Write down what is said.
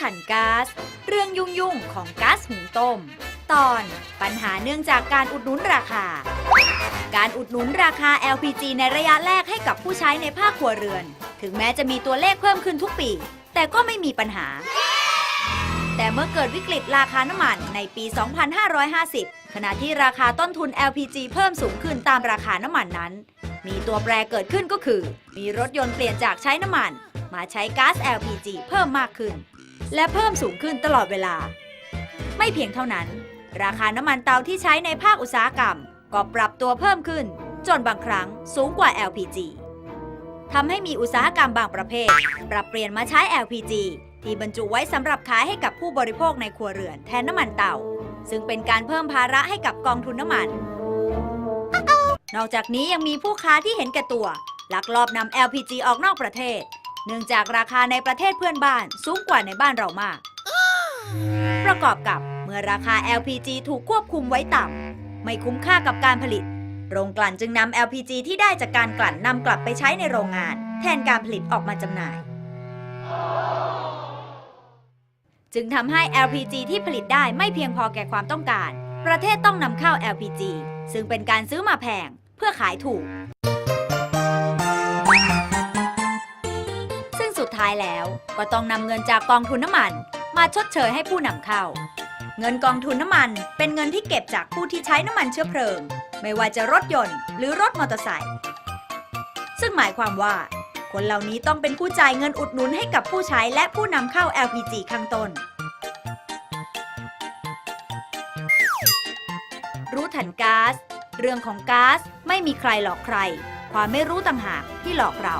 ทันก๊าซ เรื่องยุ่งยุ่งของก๊าซหุงต้ม ตอนปัญหาเนื่องจากการอุดหนุนราคา การอุดหนุนราคา LPG ในระยะแรกให้กับผู้ใช้ในภาคครัวเรือน ถึงแม้จะมีตัวเลขเพิ่มขึ้นทุกปี แต่ก็ไม่มีปัญหา แต่เมื่อเกิดวิกฤตราคาน้ำมันในปี 2550 ขณะที่ราคาต้นทุน LPG เพิ่มสูงขึ้นตามราคาน้ำมันนั้น มีตัวแปรเกิดขึ้นก็คือ มีรถยนต์เปลี่ยนจากใช้น้ำมันมาใช้ก๊าซ LPG เพิ่มมากขึ้น และเพิ่มสูงขึ้นตลอดเวลา ไม่เพียงเท่านั้น ราคาน้ำมันเตาที่ใช้ในภาคอุตสาหกรรม ก็ปรับตัวเพิ่มขึ้น จนบางครั้งสูงกว่า LPG ทำให้มีอุตสาหกรรมบางประเภท ปรับเปลี่ยนมาใช้ LPG ที่บรรจุไว้สำหรับขายให้กับผู้บริโภคในครัวเรือนแทนน้ำมันเตา ซึ่งเป็นการเพิ่มภาระให้กับกองทุนน้ำมัน นอกจากนี้ยังมีผู้ค้าที่เห็นแก่ตัว ลักลอบนำ LPG ออกนอกประเทศ เนื่องจากราคาในประเทศเพื่อนบ้านสูงกว่าในบ้านเรามาก ประกอบกับเมื่อราคา LPG ถูกควบคุมไว้ต่ำไม่คุ้มค่ากับการผลิต โรงกลั่นจึงนำ LPG ที่ได้จากการกลั่นนำกลับไปใช้ในโรงงาน แทนการผลิตออกมาจำหน่าย จึงทำให้ LPG ที่ผลิตได้ไม่เพียงพอแก่ความต้องการ ประเทศต้องนำเข้า LPG ซึ่งเป็นการซื้อมาแพงเพื่อขายถูก สุดท้ายแล้ว ก็ต้องนำเงินจากกองทุนน้ำมัน มาชดเชยให้ผู้นำเข้า เงินกองทุนน้ำมันเป็นเงินที่เก็บจากผู้ที่ใช้น้ำมันเชื้อเพลิง ไม่ว่าจะรถยนต์หรือรถมอเตอร์ไซค์ซึ่งหมายความว่า คนเหล่านี้ต้องเป็นผู้จ่ายเงินอุดหนุนให้กับผู้ใช้และผู้นำเข้า LPG ข้างต้น รู้ทันก๊าซเรื่องของก๊าซไม่มีใครหลอกใคร ความไม่รู้ต่างหากที่หลอกเรา